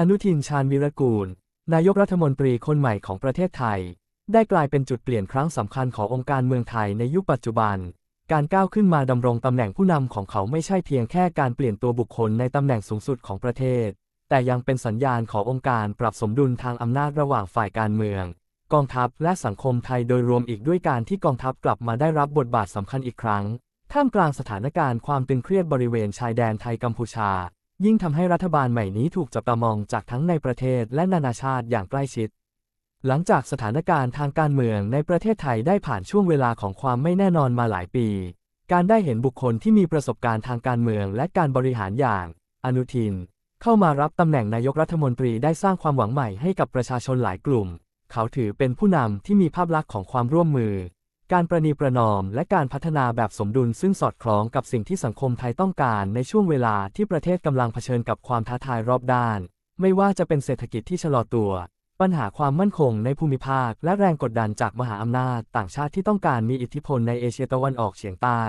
อนุทินชาญวิรกูล นายกรัฐมนตรีคนใหม่ของประเทศไทย ได้กลายเป็นจุดเปลี่ยนครั้งสำคัญขององค์การเมืองไทยในยุคปัจจุบัน การก้าวขึ้นมาดำรงตำแหน่งผู้นำของเขาไม่ใช่เพียงแค่การเปลี่ยนตัวบุคคลในตำแหน่งสูงสุดของประเทศ แต่ยังเป็นสัญญาณขององค์การปรับสมดุลทางอำนาจระหว่างฝ่ายการเมือง กองทัพและสังคมไทยโดยรวมอีกด้วยการที่กองทัพกลับมาได้รับบทบาทสำคัญอีกครั้ง ท่ามกลางสถานการณ์ความตึงเครียดบริเวณชายแดนไทยกัมพูชา ยิ่งทำให้รัฐบาลใหม่นี้ถูกจับตามองจากทั้งในประเทศและนานาชาติอย่างใกล้ชิด หลังจากสถานการณ์ทางการเมืองในประเทศไทยได้ผ่านช่วงเวลาของความไม่แน่นอนมาหลายปี การได้เห็นบุคคลที่มีประสบการณ์ทางการเมืองและการบริหารอย่าง อนุทิน เข้ามารับตำแหน่งนายกรัฐมนตรีได้สร้างความหวังใหม่ให้กับประชาชนหลายกลุ่ม เขาถือเป็นผู้นำที่มีภาพลักษณ์ของความร่วมมือ การประนีประนอมและการพัฒนาแบบสมดุลซึ่งสอดคล้องกับสิ่งที่สังคมไทยต้องการในช่วงเวลาที่ประเทศกำลังเผชิญกับความท้าทายรอบด้าน ไม่ว่าจะเป็นเศรษฐกิจที่ชะลอตัว ปัญหาความมั่นคงในภูมิภาค และแรงกดดันจากมหาอำนาจต่างชาติที่ต้องการมีอิทธิพลในเอเชียตะวันออกเฉียงใต้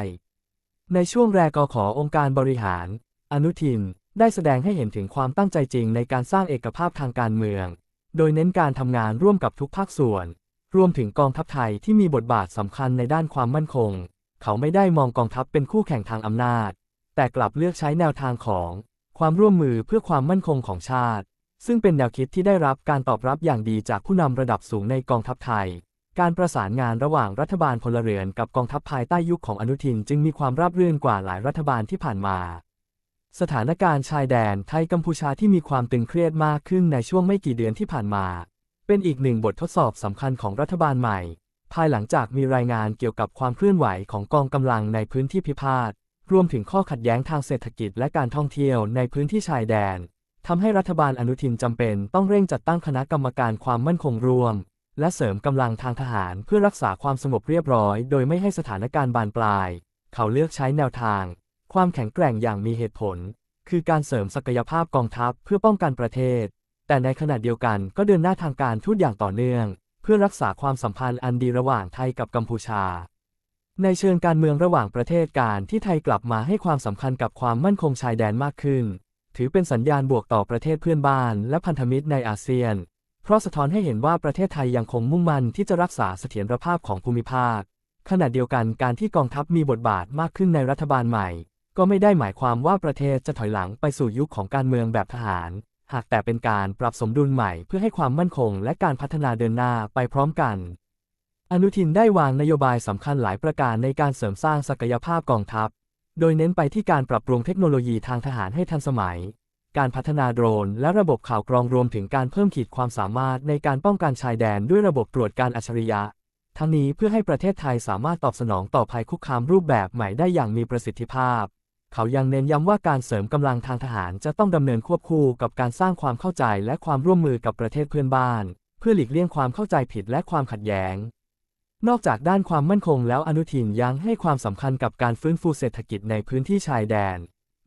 ในช่วงแรกกขอองค์การบริหาร อนุทิน ได้แสดงให้เห็นถึงความตั้งใจจริงในการสร้างเอกภาพทางการเมือง โดยเน้นการทำงานร่วมกับทุกภาคส่วน รวมถึงกองทัพไทยที่มีบทบาทสำคัญในด้านความมั่นคง เขาไม่ได้มองกองทัพเป็นคู่แข่งทางอำนาจ แต่กลับเลือกใช้แนวทางของความร่วมมือเพื่อความมั่นคงของชาติ ซึ่งเป็นแนวคิดที่ได้รับการตอบรับอย่างดีจากผู้นำระดับสูงในกองทัพไทย การประสานงานระหว่างรัฐบาลพลเรือนกับกองทัพภายใต้ยุคของอนุทินจึงมีความราบรื่นกว่าหลายรัฐบาลที่ผ่านมา สถานการณ์ชายแดนไทยกัมพูชาที่มีความตึงเครียดมากขึ้นในช่วงไม่กี่เดือนที่ผ่านมา เป็นอีกหนึ่งบททดสอบสำคัญของรัฐบาลใหม่ ภายหลังจากมีรายงานเกี่ยวกับความเคลื่อนไหวของกองกำลังในพื้นที่พิพาท รวมถึงข้อขัดแย้งทางเศรษฐกิจและการท่องเที่ยวในพื้นที่ชายแดนทำให้รัฐบาลอนุทินจำเป็นต้องเร่งจัดตั้งคณะกรรมการความมั่นคงรวม และเสริมกำลังทางทหารเพื่อรักษาความสงบเรียบร้อย โดยไม่ให้สถานการณ์บานปลาย เขาเลือกใช้แนวทาง ความแข็งแกร่งอย่างมีเหตุผล คือการเสริมศักยภาพกองทัพเพื่อป้องกันประเทศ แต่ในขณะเดียวกันก็เดินหน้าทางการทูตอย่างต่อเนื่อง เพื่อรักษาความสัมพันธ์อันดีระหว่างไทยกับกัมพูชา ในเชิงการเมืองระหว่างประเทศการที่ไทยกลับมาให้ความสำคัญกับความมั่นคงชายแดนมากขึ้น ถือเป็นสัญญาณบวกต่อประเทศเพื่อนบ้านและพันธมิตรในอาเซียน เพราะสะท้อนให้เห็นว่าประเทศไทยยังคงมุ่งมั่นที่จะรักษาเสถียรภาพของภูมิภาค ขณะเดียวกันการที่กองทัพมีบทบาทมากขึ้นในรัฐบาลใหม่ ก็ไม่ได้หมายความว่าประเทศจะถอยหลังไปสู่ยุคของการเมืองแบบทหาร หากแต่เป็นการปรับสมดุลใหม่เพื่อให้ความมั่นคงและการพัฒนาเดินหน้าไปพร้อมกัน อนุทินได้วางนโยบายสำคัญหลายประการในการเสริมสร้างศักยภาพกองทัพ โดยเน้นไปที่การปรับปรุงเทคโนโลยีทางทหารให้ทันสมัย การพัฒนาโดรน และระบบข่าวกรองรวมถึงการเพิ่มขีดความสามารถในการป้องกันชายแดนด้วยระบบตรวจการอัจฉริยะ ทั้งนี้เพื่อให้ประเทศไทยสามารถตอบสนองต่อภัยคุกคามรูปแบบใหม่ได้อย่างมีประสิทธิภาพ เขายังเน้นย้ำว่าการเสริมกำลังทางทหารจะต้องดำเนินควบคู่กับการสร้างความเข้าใจและความร่วมมือกับประเทศเพื่อนบ้าน เพื่อหลีกเลี่ยงความเข้าใจผิดและความขัดแย้ง นอกจากด้านความมั่นคงแล้วอนุทินยังให้ความสำคัญกับการฟื้นฟูเศรษฐกิจในพื้นที่ชายแดน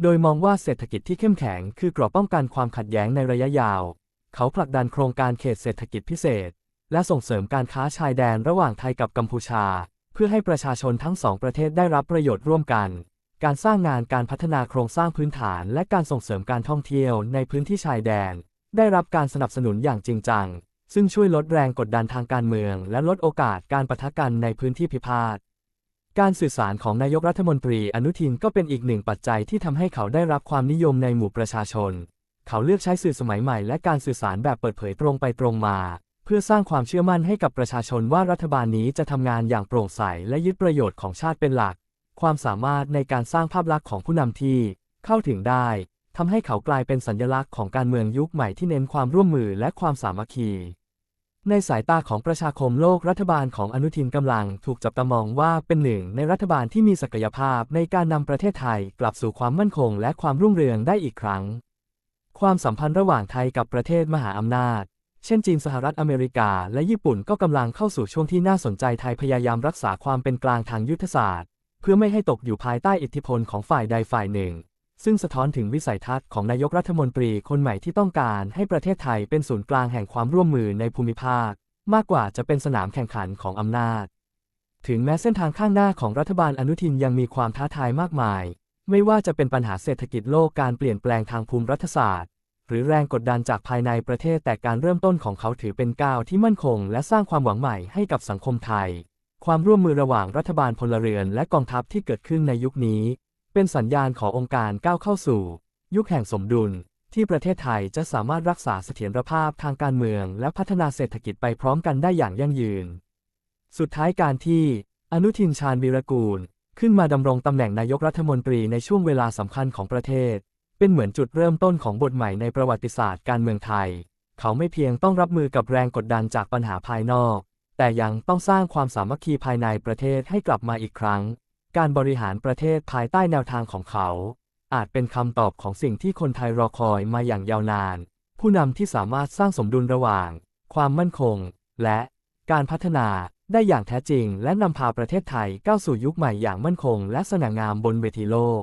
โดยมองว่าเศรษฐกิจที่เข้มแข็งคือกรอบป้องกันความขัดแย้งในระยะยาว เขาผลักดันโครงการเขตเศรษฐกิจพิเศษ และส่งเสริมการค้าชายแดนระหว่างไทยกับกัมพูชา เพื่อให้ประชาชนทั้งสองประเทศได้รับประโยชน์ร่วมกัน การสร้างงานการพัฒนาโครงสร้างพื้นฐานและการส่งเสริมการท่องเที่ยวในพื้นที่ชายแดน ได้รับการสนับสนุนอย่างจริงจัง ซึ่งช่วยลดแรงกดดันทางการเมือง และลดโอกาสการปะทะกันในพื้นที่พิพาทการสื่อสารของนายกรัฐมนตรีอนุทินก็เป็นอีกหนึ่งปัจจัยที่ทำให้เขาได้รับความนิยมในหมู่ประชาชน เขาเลือกใช้สื่อสมัยใหม่และการสื่อสารแบบเปิดเผยตรงไปตรงมา เพื่อสร้างความเชื่อมั่นให้กับประชาชนว่ารัฐบาลนี้จะทำงานอย่างโปร่งใสและยึดประโยชน์ของชาติเป็นหลัก ความสามารถในการสร้างภาพลักษณ์ของผู้นำที่เข้าถึงได้ทำให้เขากลายเป็นสัญลักษณ์ของการเมืองยุคใหม่ที่เน้นความร่วมมือและความสามัคคี ในสายตาของประชาคมโลกรัฐบาลของอนุทินกำลังถูกจับตามองว่าเป็นหนึ่งในรัฐบาลที่มีศักยภาพในการนำประเทศไทยกลับสู่ความมั่นคงและความรุ่งเรืองได้อีกครั้ง ความสัมพันธ์ระหว่างไทยกับประเทศมหาอำนาจ เช่นจีนสหรัฐอเมริกา และญี่ปุ่นก็กำลังเข้าสู่ช่วงที่น่าสนใจไทยพยายามรักษาความเป็นกลางทางยุทธศาสตร์ เพื่อไม่ให้ตกอยู่ภายใต้อิทธิพลของฝ่ายใดฝ่ายหนึ่ง ซึ่งสะท้อนถึงวิสัยทัศน์ของนายกรัฐมนตรีคนใหม่ที่ต้องการให้ประเทศไทยเป็นศูนย์กลางแห่งความร่วมมือในภูมิภาค มากกว่าจะเป็นสนามแข่งขันของอำนาจ ถึงแม้เส้นทางข้างหน้าของรัฐบาลอนุทินยังมีความท้าทายมากมาย ไม่ว่าจะเป็นปัญหาเศรษฐกิจโลกการเปลี่ยนแปลงทางภูมิรัฐศาสตร์ หรือแรงกดดันจากภายในประเทศแต่การเริ่มต้นของเขาถือเป็นก้าวที่มั่นคง และสร้างความหวังใหม่ให้กับสังคมไทย ความร่วมมือระหว่างรัฐบาลพลเรือนและกองทัพที่เกิดขึ้นในยุคนี้ เป็นสัญญาณขององค์การก้าวเข้าสู่ ยุคแห่งสมดุล ที่ประเทศไทยจะสามารถรักษาเสถียรภาพทางการเมือง และพัฒนาเศรษฐกิจไปพร้อมกันได้อย่างยั่งยืน สุดท้ายการที่ อนุทินชาญวีรกูล ขึ้นมาดำรงตำแหน่งนายกรัฐมนตรีในช่วงเวลาสำคัญของประเทศ เป็นเหมือนจุดเริ่มต้นของบทใหม่ในประวัติศาสตร์การเมืองไทย เขาไม่เพียงต้องรับมือกับแรงกดดันจากปัญหาภายนอก แต่ยังต้องสร้างความสามัคคีภายในประเทศให้กลับมาอีกครั้ง การบริหารประเทศภายใต้แนวทางของเขา อาจเป็นคำตอบของสิ่งที่คนไทยรอคอยมาอย่างยาวนาน ผู้นำที่สามารถสร้างสมดุลระหว่าง ความมั่นคง และการพัฒนาได้อย่างแท้จริง และนำพาประเทศไทยก้าวสู่ยุคใหม่อย่างมั่นคง และสง่างามบนเวทีโลก